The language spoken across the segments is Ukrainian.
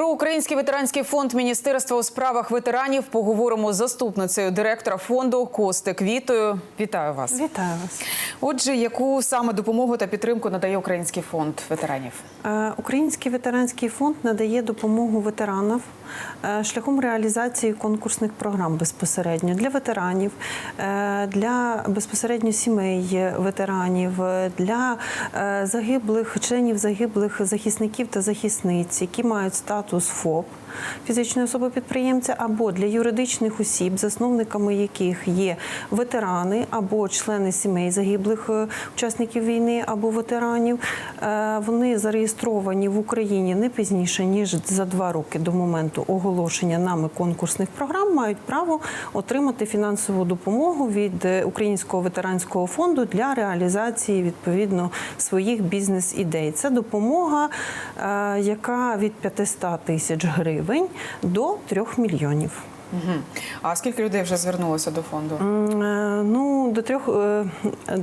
Про український ветеранський фонд Міністерства у справах ветеранів поговоримо з заступницею директора фонду Костик Вітою. Вітаю вас. Вітаю вас. Отже, яку саме допомогу та підтримку надає Український фонд ветеранів? Е, Український ветеранський фонд надає допомогу ветеранам е, шляхом реалізації конкурсних програм безпосередньо для ветеранів, е, для безпосередньо сімей ветеранів, для загиблих членів загиблих захисників та захисниць, які мають статус ФОП. Фізичної особи підприємця або для юридичних осіб, засновниками яких є ветерани або члени сімей загиблих е, учасників війни або ветеранів. Е, Вони зареєстровані в Україні не пізніше ніж за два роки до моменту оголошення нами конкурсних програм, мають право отримати фінансову допомогу від е, Українського ветеранського фонду для реалізації відповідно своїх бізнес-ідей. Це допомога, яка від 500 тисяч гривень до 3 мільйонів. Угу. А скільки людей вже звернулося до фонду? Е, Ну, до трьох е,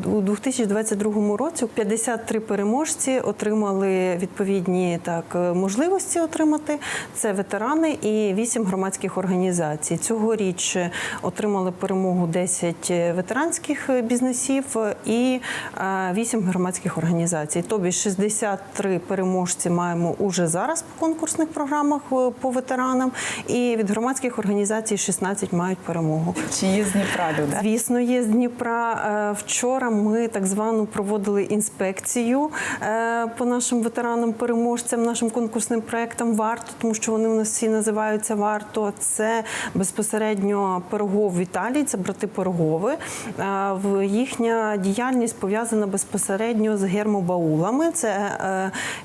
у 2022 році 53 переможці отримали відповідні так е, можливості отримати. Це ветерани і 8 громадських організацій. Цьогоріч отримали перемогу 10 ветеранських бізнесів і е, 8 громадських організацій. Тобі 63 переможці маємо уже зараз по конкурсних програмах по ветеранам, і від громадських організацій 16 мають перемогу. Чи є з Дніпра люди? Звісно, є з Дніпра. Е, Вчора ми так звану проводили інспекцію е, по нашим ветеранам-переможцям, нашим конкурсним проектам варто, тому що вони у нас всі називаються варто. Це безпосередньо Пирогов Віталій, це брати Пирогови. Е, в- Їхня діяльність пов'язана безпосередньо з гермобаулами. Це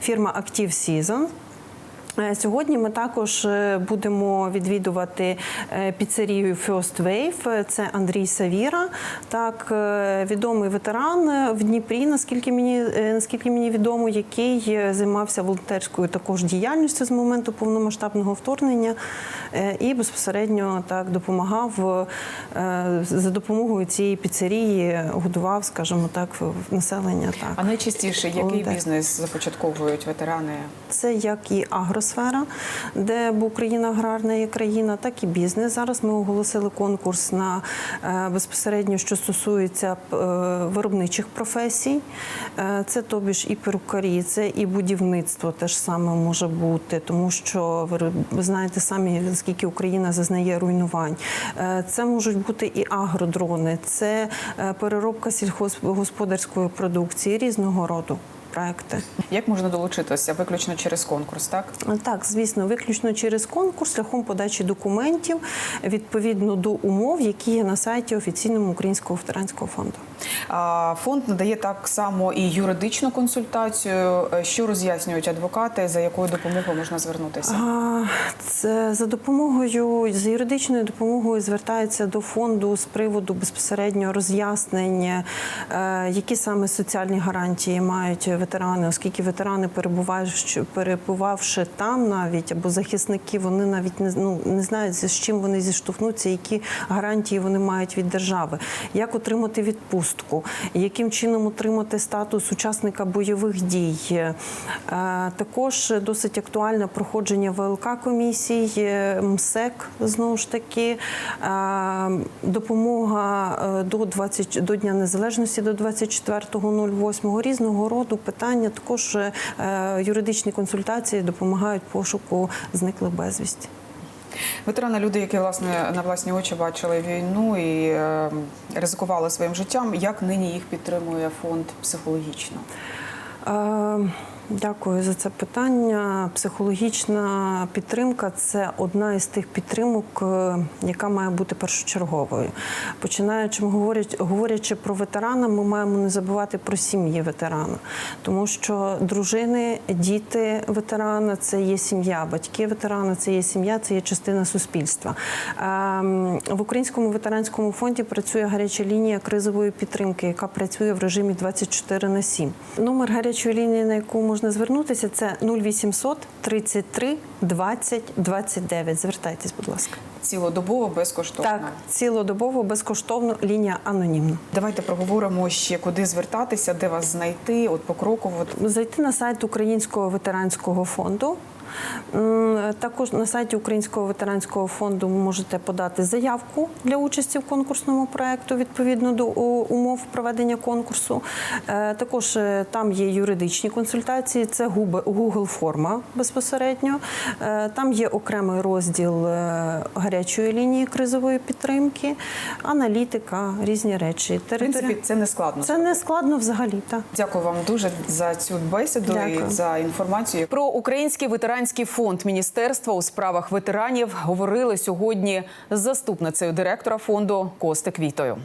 фірма Active Season. Е, Сьогодні ми також е, будемо відвідувати е, піцерію First Wave. Це Андрій Савіра, так відомий ветеран в Дніпрі, наскільки мені наскільки мені відомо, який займався волонтерською також діяльністю з моменту повномасштабного вторгнення і безпосередньо так допомагав за допомогою цієї піцерії, годував, скажімо так, населення. Так А найчастіше який Волонтер. бізнес започатковують ветерани? Це як і агросфера, де бо Україна аграрна є країна, так і бізнес. Зараз ми оголосили конкурс на е, безпосередньо, що стосується е, виробничих професій. Е, Це тобі ж і перукарі, це і будівництво теж саме може бути, тому що ви знаєте самі, скільки Україна зазнає руйнувань. Це можуть бути і агродрони, це переробка сільхозгосподарської продукції різного роду проекти. Як можна долучитися? Виключно через конкурс, так? Так, звісно, виключно через конкурс, шляхом подачі документів відповідно до умов, які є на сайті офіційному українського ветеранського фонду. А, Фонд надає так само і юридичну консультацію. Е, Що роз'яснюють адвокати, за якою допомогою можна звернутися? Це за допомогою за юридичною допомогою звертаються до фонду з приводу безпосередньо роз'яснення, е, які саме соціальні гарантії мають ветерани, оскільки ветерани перебуваючи перебувавши там, навіть або захисники, вони навіть не ну не знають з чим вони зіштовхнуться, які гарантії вони мають від держави, як отримати відпустку, яким чином отримати статус учасника бойових дій. Е, Також досить актуальне проходження ВЛК комісій, е, МСЕК знову ж таки, е, допомога до 20, до Дня Незалежності до 24.08, різного роду питання. Також е, юридичні консультації допомагають пошуку зниклих безвісті. Ветерани люди, які власне на власні очі бачили війну і е, ризикували своїм життям. Як нині їх підтримує фонд психологічно? Е, Дякую за це питання. Психологічна підтримка це одна із тих підтримок, е, яка має бути першочерговою. Починаючи говорячи про ветерана, ми маємо не забувати про сім'ї ветерана, тому що дружини, діти ветерана це є сім'я, батьки ветерана це є сім'я, це є частина суспільства. Ем, В українському ветеранському фонді працює гаряча лінія кризової підтримки, яка працює в режимі 24 на 7. Номер гарячої лінії, на яку можна звернутися, це 0800 33 20 29. Звертайтесь, будь ласка. Цілодобово безкоштовно. Так, цілодобово, безкоштовно, лінія анонімна. Давайте проговоримо ще куди звертатися, де вас знайти. От покроково. Зайти на сайт Українського ветеранського фонду. Також на сайті Українського ветеранського фонду ви можете подати заявку для участі в конкурсному проєкту відповідно до умов проведення конкурсу. Е, Також е, там є юридичні консультації, це Google форма безпосередньо. Е, Там є окремий розділ гарячої лінії кризової підтримки, аналітика, різні речі. В принципі, це не складно. Це не складно взагалі. Так. Дякую вам дуже за цю бесіду Дякую. і за інформацію. Про Український ветеранський фонд Міністерства у справах ветеранів говорили сьогодні з заступницею директора фонду Кости Вітою.